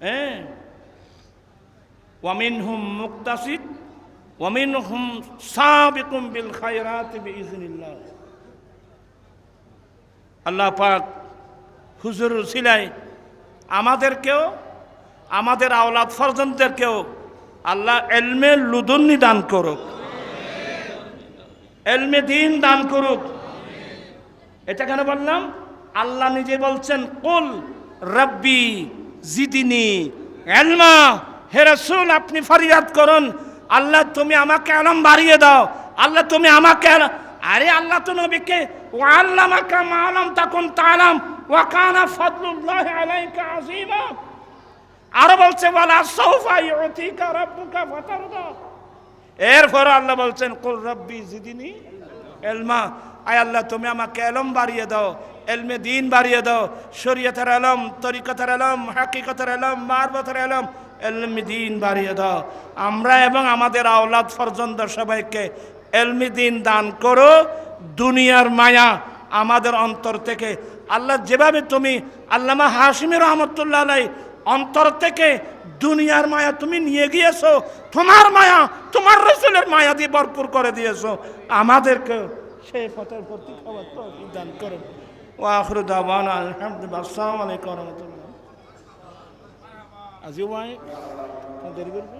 হ্যাঁ। ওয়ামিন হুম মুক্তাসিদ ওয়ামিন হুম সাবিকুম বিল খায়রাত বিইজনিল্লাহ আল্লাহ পাক হুজুর সিলাই আমাদেরকেও, আমাদের আওলাদ ফরজনদেরকেও আল্লাহ এলমে লুদুন্নি দান করুক। এলমে দিন দান করুক। এটা কেন বললাম? আল্লাহ নিজে বলছেন, কুল রব্বি জিদিনি, এলমা, হে রসুল, আপনি ফরিয়াদ করুন। আল্লাহ, তুমি আমাকে আলম বাড়িয়ে দাও। আল্লাহ, তুমি আমাকে আরে আল্লাহ তো নবীকে ও আল্লাহ আমাকে মালাম তখন তালাম ওয়াকানা ফদলুল্লাহ আলাইকা আজিমা আরও বলছে বলা সৌফা ইউতিকা রাব্বুকা ফাতারদা। এরপর আল্লাহ বলছেন, কুল রব্বি জিদিনি, এলমা, আয় আল্লাহ, তুমি আমাকে এলম বাড়িয়ে দাও। এলমে দিন বাড়িয়ে দাও। শরীয়তের এলম তরিকতের এলম হাকিকতের এলম মারবতের এলম এলমি দিন বাড়িয়ে দাও। আমরা এবং আমাদের আওলাদ ফরজন্দ সবাইকে এলমি দিন দান করো। দুনিয়ার মায়া আমাদের অন্তর থেকে। আল্লাহ, যেভাবে তুমি আল্লামা হাসিমি রহমতুল্লাহ আলাই অন্তর থেকে দুনিয়ার মায়া তুমি নিয়ে গিয়েছো, তোমার মায়া, তোমার রসুলের মায়া দিয়ে ভরপুর করে দিয়েছ আমাদেরকে সেই পথের প্রতি খাবার তো দান করুন ও আখরু দাবান আলহামদুলিল্লাহ আসসালামু আলাইকুম রহমতুল্লাহ। আজিও ভাই দেরি করবে